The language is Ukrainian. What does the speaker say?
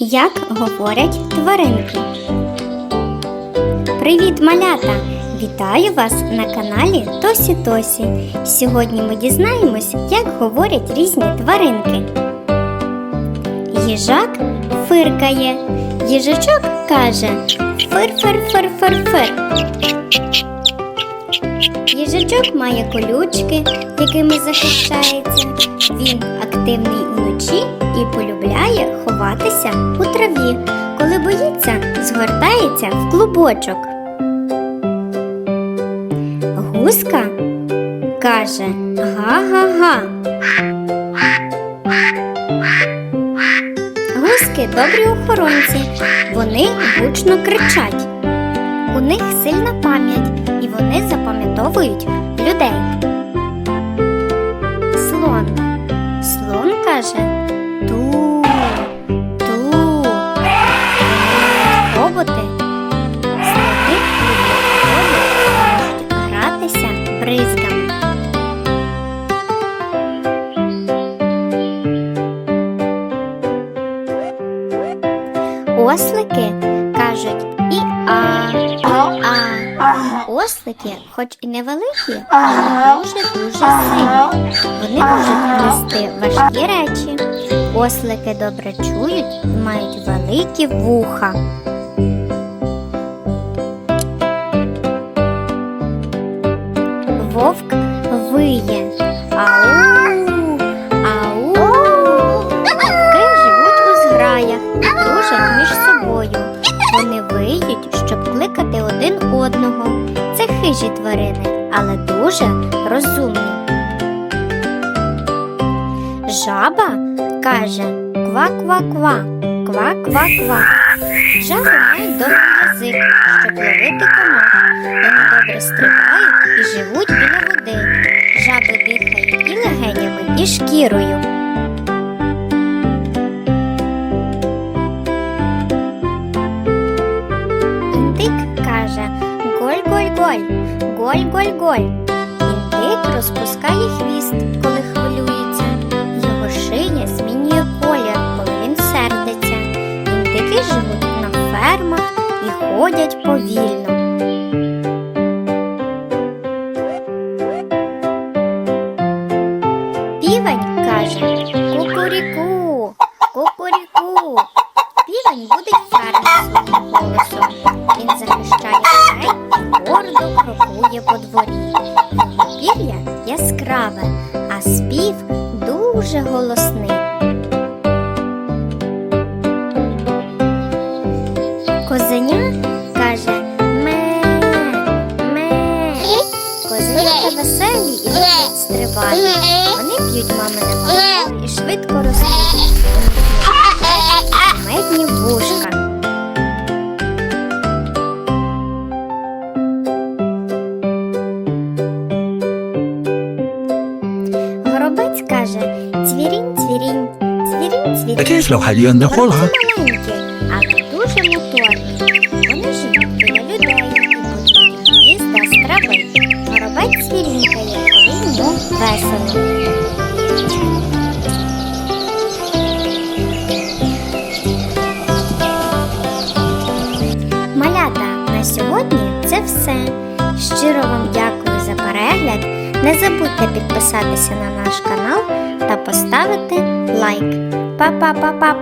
Як говорять тваринки? Привіт, малята! Вітаю вас на каналі Тосі Тосі. Сьогодні ми дізнаємось, як говорять різні тваринки. Їжак фиркає. Їжачок каже фир-фир-фир-фир-фир. Їжачок має колючки, якими захищається. Він активний уночі і полюбляє ховатися у траві. Коли боїться, згортається в клубочок. Гуска каже га-га-га. Гуски добрі охоронці, вони гучно кричать. У них сильна пам'ять і вони запам'ятовують людей. Слон. Слон каже ту, ту. Хоботи. Слони можуть гратися бризками. Ослики кажуть. Ослики, хоч і невеликі, але дуже-дуже сильні. Вони можуть нести важкі речі. Ослики добре чують і мають великі вуха. Вовк виє. Ау, ау. Вовки живуть у зграях дружать між собою. Одного. Це хижі тварини, але дуже розумні. Жаба каже ква-ква-ква, ква-ква-ква. Жаби мають довгий язик, щоб ловити комах. Вони добре стрибають і живуть біля води. Жаби дихають і легенями, і шкірою. Голь-голь-голь, голь-голь-голь. Індик розпускає хвіст, коли хвилюється. Його шия змінює колір, коли він сердиться. Індики живуть на фермах і ходять повільно. Півень каже кукуріку, кукуріку. Півень буде фермер яскраве, а спів дуже голосний. Козеня каже ме, ме. Козенята веселі і стрибають. Вони п'ють мамине молоко каже цвірінь, цвірінь, цвірінь, цвірінь. Такий флохальйон до холга. маленькі, але дуже моторні. Вони живуть біля людей і потрібні міст та страви. Воробець цвірінькає, коли йому весело. Малята, на сьогодні це все. Щиро вам дякую за перегляд. Не забудьте підписатися на наш канал та поставити лайк. Па-па-па-па!